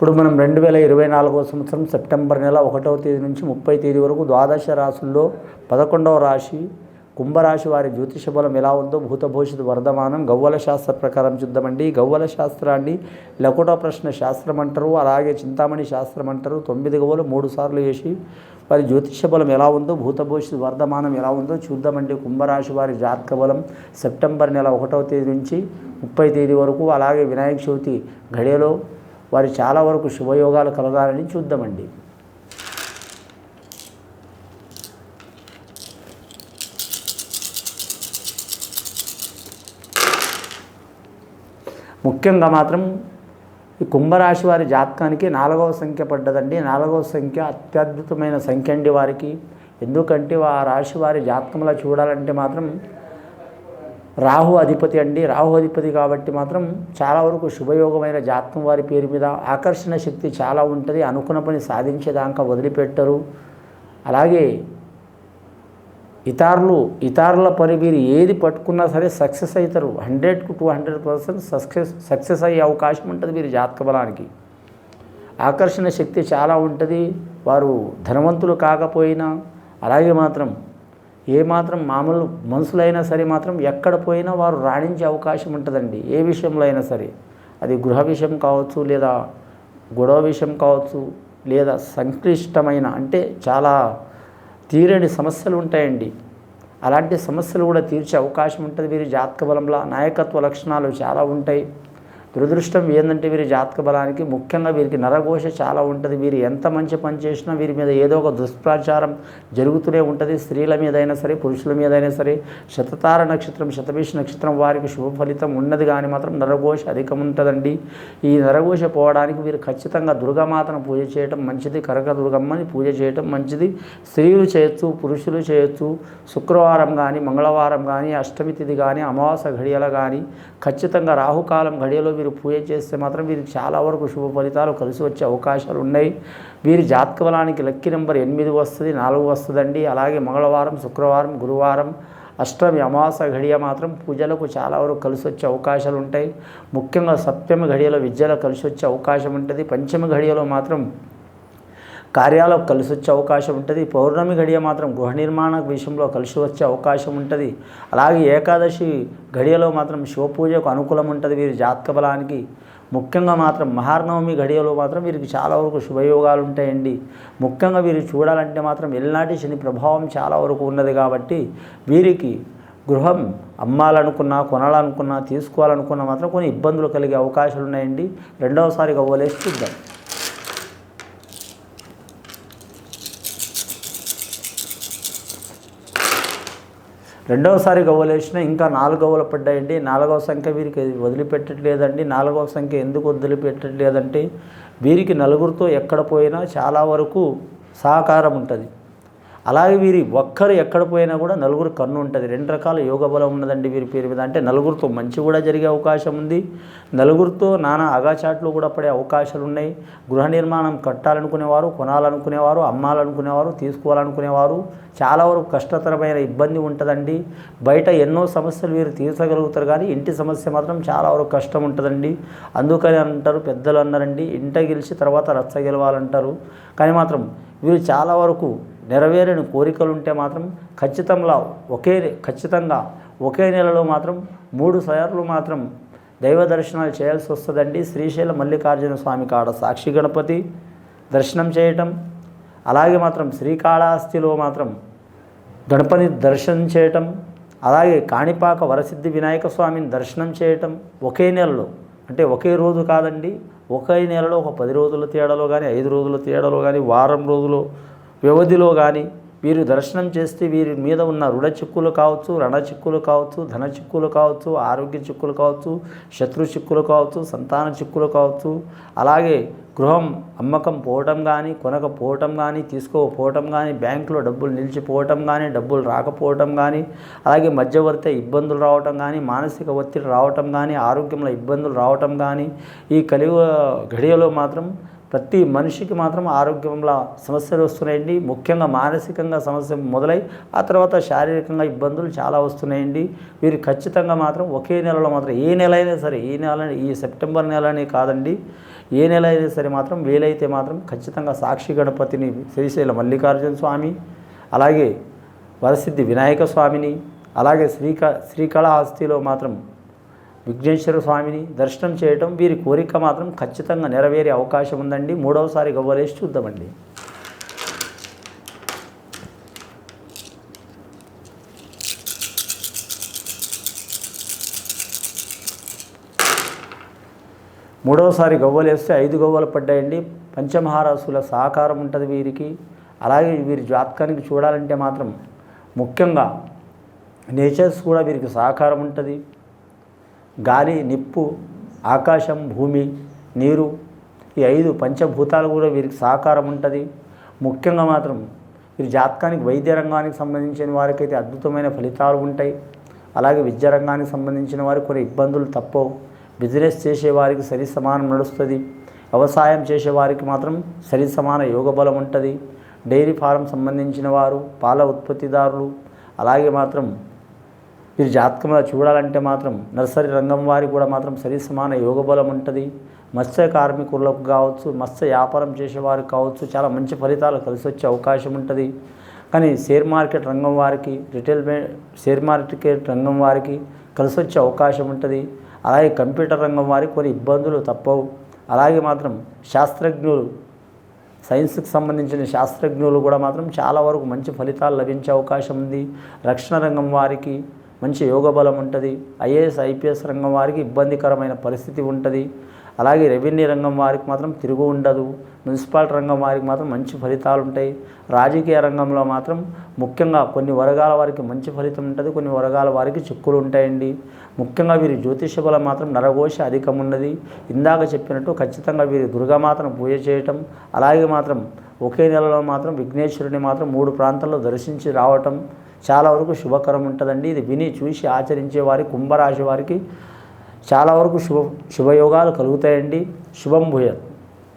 ఇప్పుడు మనం రెండు వేల ఇరవై నాలుగో సంవత్సరం సెప్టెంబర్ నెల ఒకటవ తేదీ నుంచి ముప్పై తేదీ వరకు ద్వాదశ రాశుల్లో పదకొండవ రాశి కుంభరాశి వారి జ్యోతిష బలం ఎలా ఉందో భూతభవిష్యత్ వర్ధమానం గవ్వల శాస్త్ర ప్రకారం చూద్దామండి. గవ్వల శాస్త్రాన్ని లకుట ప్రశ్న శాస్త్రం అంటారు అలాగే చింతామణి శాస్త్రం అంటారు. తొమ్మిది గవ్వలు మూడు సార్లు వేసి వారి జ్యోతిష బలం ఎలా ఉందో భూత వర్ధమానం ఎలా ఉందో చూద్దామండి. కుంభరాశి వారి జాతక బలం సెప్టెంబర్ నెల ఒకటవ తేదీ నుంచి ముప్పై తేదీ వరకు అలాగే వినాయక చవితి గడియలో వారి చాలా వరకు శుభయోగాలు కలగాలని చూద్దామండి. ముఖ్యంగా మాత్రం ఈ కుంభరాశి వారి జాతకానికి నాలుగవ సంఖ్య పడ్డదండి. నాలుగవ సంఖ్య అత్యద్భుతమైన సంఖ్య అండి వారికి. ఎందుకంటే ఆ రాశి వారి జాతకంలో చూడాలంటే మాత్రం రాహు అధిపతి అండి. రాహు అధిపతి కాబట్టి మాత్రం చాలా వరకు శుభయోగమైన జాతకం వారి పేరు మీద ఆకర్షణ శక్తి చాలా ఉంటుంది. అనుకున్న పని సాధించేదాకా వదిలిపెట్టరు. అలాగే ఇతరులు ఇతరుల పని మీరు ఏది పట్టుకున్నా సరే సక్సెస్ అవుతారు హండ్రెడ్కు two hundred percent success success అయ్యే అవకాశం ఉంటుంది మీరు జాతక బలానికి. ఆకర్షణ శక్తి చాలా ఉంటుంది. వారు ధనవంతులు కాకపోయినా అలాగే మాత్రం ఏ మాత్రం మామూలు మనుషులైనా సరే మాత్రం ఎక్కడ పోయినా వారు రాణించే అవకాశం ఉంటుందండి. ఏ విషయంలో అయినా సరే. అది గృహ విషయం కావచ్చు లేదా గొడవ విషయం కావచ్చు లేదా సంక్లిష్టమైన అంటే చాలా తీరని సమస్యలు ఉంటాయండి. అలాంటి సమస్యలు కూడా తీర్చే అవకాశం ఉంటుంది. వీరి జాతక బలంలో నాయకత్వ లక్షణాలు చాలా ఉంటాయి. దురదృష్టం ఏంటంటే వీరి జాతక బలానికి ముఖ్యంగా వీరికి నరఘోష చాలా ఉంటుంది. వీరు ఎంత మంచి పని చేసినా వీరి మీద ఏదో ఒక దుష్ప్రచారం జరుగుతూనే ఉంటుంది. స్త్రీల మీద అయినా సరే పురుషుల మీద అయినా సరే శతతార నక్షత్రం శతమీష నక్షత్రం వారికి శుభ ఫలితం ఉన్నది కానీ మాత్రం నరఘోష అధికం ఉంటుందండి. ఈ నరఘోష పోవడానికి వీరు ఖచ్చితంగా దుర్గమాతను పూజ చేయటం మంచిది. కనక దుర్గమ్మని పూజ చేయటం మంచిది. స్త్రీలు చేయొచ్చు పురుషులు చేయొచ్చు. శుక్రవారం కానీ మంగళవారం కానీ అష్టమి తిథి కానీ అమావాస్య ఘడియల కానీ ఖచ్చితంగా రాహుకాలం ఘడియలో మీరు పూజ చేస్తే మాత్రం వీరికి చాలా వరకు శుభ ఫలితాలు కలిసి వచ్చే అవకాశాలు ఉన్నాయి. వీరి జాతక బలానికి లక్కీ నెంబర్ ఎనిమిది వస్తుంది నాలుగు వస్తుందండి. అలాగే మంగళవారం శుక్రవారం గురువారం అష్టమి అమావాస ఘడియ మాత్రం పూజలకు చాలా వరకు కలిసి వచ్చే అవకాశాలు ఉంటాయి. ముఖ్యంగా సప్తమి ఘడియలో విద్యలో కలిసి వచ్చే అవకాశం ఉంటుంది. పంచమి ఘడియలో మాత్రం కార్యాలకు కలిసి వచ్చే అవకాశం ఉంటుంది. పౌర్ణమి గడియ మాత్రం గృహ నిర్మాణ విషయంలో కలిసి వచ్చే అవకాశం ఉంటుంది. అలాగే ఏకాదశి గడియలో మాత్రం శివపూజకు అనుకూలం ఉంటుంది వీరి జాతక బలానికి. ముఖ్యంగా మాత్రం మహార్నవమి గడియలో మాత్రం వీరికి చాలా వరకు శుభయోగాలు ఉంటాయండి. ముఖ్యంగా వీరు చూడాలంటే మాత్రం ఎల్నాటి శని ప్రభావం చాలా వరకు ఉన్నది కాబట్టి వీరికి గృహం అమ్మాలనుకున్నా కొనాలనుకున్నా తీసుకోవాలనుకున్నా మాత్రం కొన్ని ఇబ్బందులు కలిగే అవకాశాలు ఉన్నాయండి రెండవసారిగా ఓలేసి చూద్దాం. రెండవసారి గవ్వలేసిన ఇంకా నాలుగు గవ్వలు పడ్డాయండి. నాలుగవ సంఖ్య వీరికి వదిలిపెట్టట్లేదండి. నాలుగవ సంఖ్య ఎందుకు వదిలిపెట్టట్లేదంటే వీరికి నలుగురితో ఎక్కడ పోయినా చాలా వరకు సహకారం ఉంటుంది. అలాగే వీరి ఒక్కరు ఎక్కడ పోయినా కూడా నలుగురు కన్ను ఉంటుంది. రెండు రకాల యోగ బలం ఉన్నదండి వీరి పేరు మీద. అంటే నలుగురితో మంచి కూడా జరిగే అవకాశం ఉంది. నలుగురితో నానా అగాచాట్లు కూడా పడే అవకాశాలు ఉన్నాయి. గృహ నిర్మాణం కట్టాలనుకునేవారు కొనాలనుకునేవారు అమ్మాలనుకునేవారు తీసుకోవాలనుకునేవారు. చాలా వరకు కష్టతరమైన ఇబ్బంది ఉంటుందండి. బయట ఎన్నో సమస్యలు వీరు తీర్చగలుగుతారు కానీ ఇంటి సమస్య మాత్రం చాలా వరకు కష్టం ఉంటుందండి. అందుకని అంటారు పెద్దలు అన్నారండి ఇంట గెలిచి తర్వాత రచ్చ గెలవాలంటారు. కానీ మాత్రం వీరు చాలా వరకు నెరవేరని కోరికలు ఉంటే మాత్రం ఖచ్చితంగా ఒకే ఖచ్చితంగా ఒకే నెలలో మాత్రం మూడు సార్లు మాత్రం దైవ దర్శనాలు చేయాల్సి వస్తుందండి. శ్రీశైల మల్లికార్జున స్వామి కాడ సాక్షి గణపతి దర్శనం చేయటం అలాగే మాత్రం శ్రీకాళహస్తిలో మాత్రం గణపతి దర్శనం చేయటం అలాగే కాణిపాక వరసిద్ధి వినాయక స్వామిని దర్శనం చేయటం ఒకే నెలలో. అంటే ఒకే రోజు కాదండి ఒకే నెలలో ఒక పది రోజుల తేడాలో కానీ ఐదు రోజుల తేడాలో కానీ వారం రోజులు వ్యవధిలో కానీ వీరు దర్శనం చేస్తే వీరి మీద ఉన్న రుణ చిక్కులు కావచ్చు రణ చిక్కులు కావచ్చు ధన చిక్కులు కావచ్చు ఆరోగ్య చిక్కులు కావచ్చు శత్రు చిక్కులు కావచ్చు సంతాన చిక్కులు కావచ్చు. అలాగే గృహం అమ్మకం పోవటం కానీ కొనకపోవటం కానీ తీసుకోకపోవటం కానీ బ్యాంకులో డబ్బులు నిలిచిపోవటం కానీ డబ్బులు రాకపోవటం కానీ అలాగే మధ్యవర్తి ఇబ్బందులు రావటం కానీ మానసిక ఒత్తిడి రావటం కానీ ఆరోగ్యంలో ఇబ్బందులు రావటం కానీ ఈ కలియుగ ఘడియలో మాత్రం ప్రతి మనిషికి మాత్రం ఆరోగ్యంలో సమస్యలు వస్తున్నాయండి. ముఖ్యంగా మానసికంగా సమస్య మొదలై ఆ తర్వాత శారీరకంగా ఇబ్బందులు చాలా వస్తున్నాయండి. వీరు ఖచ్చితంగా మాత్రం ఒకే నెలలో మాత్రం ఏ నెల అయినా సరే ఈ నెల ఈ సెప్టెంబర్ నెలనే కాదండి. ఏ నెల అయినా సరే మాత్రం వీలైతే మాత్రం ఖచ్చితంగా సాక్షి గణపతిని శ్రీశైల మల్లికార్జున స్వామి అలాగే వరసిద్ధి వినాయక స్వామిని అలాగే శ్రీకా శ్రీకాళహస్తిలో మాత్రం విఘ్నేశ్వర స్వామిని దర్శనం చేయటం వీరి కోరిక మాత్రం ఖచ్చితంగా నెరవేరే అవకాశం ఉందండి. మూడవసారి గవ్వలేసి చూద్దామండి. మూడవసారి గవ్వలు వేస్తే ఐదు గవ్వలు పడ్డాయండి. పంచమహారాసుల సహకారం ఉంటుంది వీరికి. అలాగే వీరి జాతకానికి చూడాలంటే మాత్రం ముఖ్యంగా నేచర్స్ కూడా వీరికి సహకారం ఉంటుంది. గాలి నిప్పు ఆకాశం భూమి నీరు ఈ ఐదు పంచభూతాలు కూడా వీరికి సహకారం ఉంటుంది. ముఖ్యంగా మాత్రం వీరి జాతకానికి వైద్య రంగానికి సంబంధించిన వారికైతే అద్భుతమైన ఫలితాలు ఉంటాయి. అలాగే విద్యా రంగానికి సంబంధించిన వారికి కొన్ని ఇబ్బందులు తప్పవు. బిజినెస్ చేసే వారికి సరి సమానం నడుస్తుంది. వ్యవసాయం చేసే వారికి మాత్రం సరి సమాన యోగ బలం ఉంటుంది. డైరీ ఫారం సంబంధించిన వారు పాల ఉత్పత్తిదారులు అలాగే మాత్రం వీరి జాతకంలో చూడాలంటే మాత్రం నర్సరీ రంగం వారికి కూడా మాత్రం సరి సమాన యోగ బలం ఉంటుంది. మత్స్య కార్మికులకు కావచ్చు మత్స్య వ్యాపారం చేసేవారికి కావచ్చు చాలా మంచి ఫలితాలు కలిసి వచ్చే అవకాశం ఉంటుంది. కానీ షేర్ మార్కెట్ రంగం వారికి రిటైల్ షేర్ మార్కెట్ రంగం వారికి కలిసి వచ్చే అవకాశం ఉంటుంది. అలాగే కంప్యూటర్ రంగం వారికి కొన్ని ఇబ్బందులు తప్పవు. అలాగే మాత్రం శాస్త్రజ్ఞులు సైన్స్కి సంబంధించిన శాస్త్రజ్ఞులు కూడా మాత్రం చాలా వరకు మంచి ఫలితాలు లభించే అవకాశం ఉంది. రక్షణ రంగం వారికి మంచి యోగ బలం ఉంటుంది. ఐఏఎస్ ఐపీఎస్ రంగం వారికి ఇబ్బందికరమైన పరిస్థితి ఉంటుంది. అలాగే రెవెన్యూ రంగం వారికి మాత్రం తిరుగు ఉండదు. మున్సిపాలిటీ రంగం వారికి మాత్రం మంచి ఫలితాలు ఉంటాయి. రాజకీయ రంగంలో మాత్రం ముఖ్యంగా కొన్ని వర్గాల వారికి మంచి ఫలితం ఉంటుంది. కొన్ని వర్గాల వారికి చిక్కులు ఉంటాయండి. ముఖ్యంగా వీరి జ్యోతిష బలం మాత్రం నరఘోష అధికం ఉన్నది. ఇందాక చెప్పినట్టు ఖచ్చితంగా వీరి దుర్గామాతను పూజ చేయటం అలాగే మాత్రం ఒకే నెలలో మాత్రం విఘ్నేశ్వరుని మాత్రం మూడు ప్రాంతాల్లో దర్శించి రావటం చాలా వరకు శుభకరం ఉంటుందండి. ఇది విని చూసి ఆచరించే వారి కుంభరాశి వారికి చాలా వరకు శుభ శుభయోగాలు కలుగుతాయండి. శుభం భూయత్.